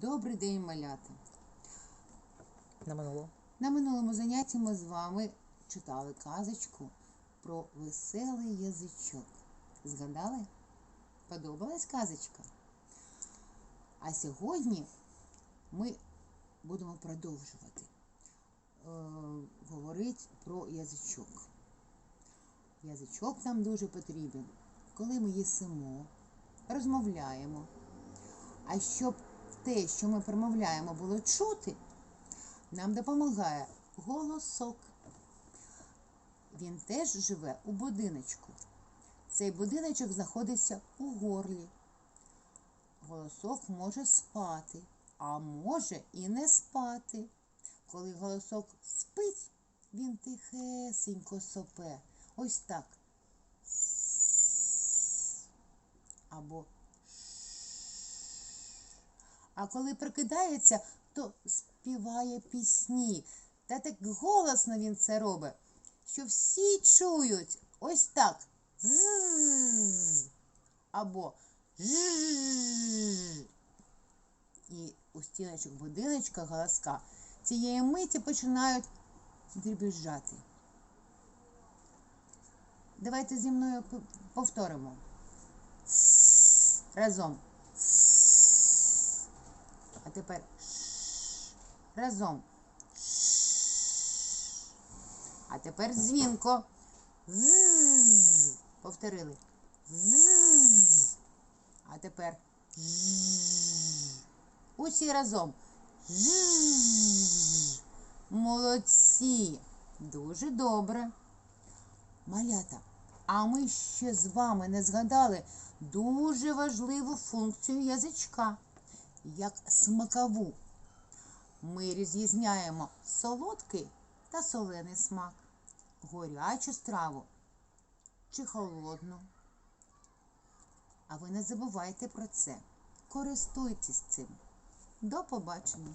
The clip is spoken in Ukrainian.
Добрий день, малята! На минуло. На минулому занятті ми з вами читали казочку про веселий язичок. Згадали? Подобалась казочка? А сьогодні ми будемо продовжувати е, говорити про язичок. Язичок нам дуже потрібен, коли ми їсимо, розмовляємо. А щоб те, що ми промовляємо, було чути, нам допомагає голосок. Він теж живе у будиночку. Цей будиночок знаходиться у горлі. Голосок може спати, а може і не спати. Коли голосок спить, він тихесенько сопе. Ось так. Або а коли прокидається, то співає пісні. Та так голосно він це робить, що всі чують ось так. Ззз. Або жжж. І у стіночок будиночка голоска цієї миті починають дрібіжати. Давайте зі мною повторимо. Разом. Тепер ш. разом. Ш. А тепер дзвінко. З. Повторили. З. А тепер ж. Усі разом. Ж. Молодці. Дуже добре. Малята, а ми ще з вами не згадали дуже важливу функцію язичка, як смакову. Ми розрізняємо солодкий та солений смак, горячу страву чи холодну. А ви не забувайте про це. Користуйтесь цим. До побачення!